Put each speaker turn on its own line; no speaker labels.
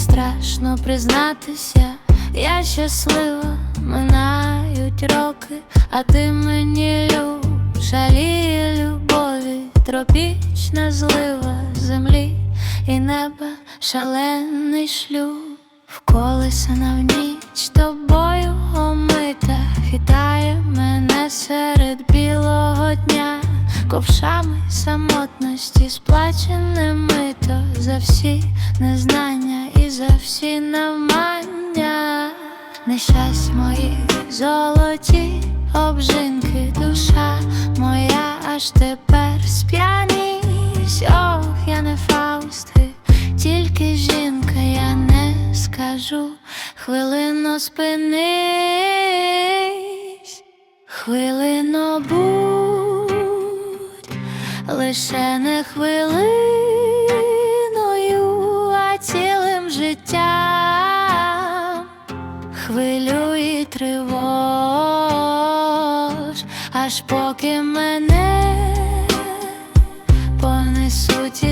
страшно признатися, я щаслива, минають роки, а ти мені люб, шаліє любові, тропічна злива землі і неба, шалений шлюб, вколисана в ніч тобою омита, хитає мене серед білого дня, ковшами самотності, сплачене мито за всі незнання за всі навмання, нещасть мої золоті обжинки, душа моя аж тепер сп'яність, ох, я не Фаусти, тільки жінка, я не скажу, хвилину спинись, хвилину будь, лише не хвилиною, хвилю і тривож, аж поки мене понесуть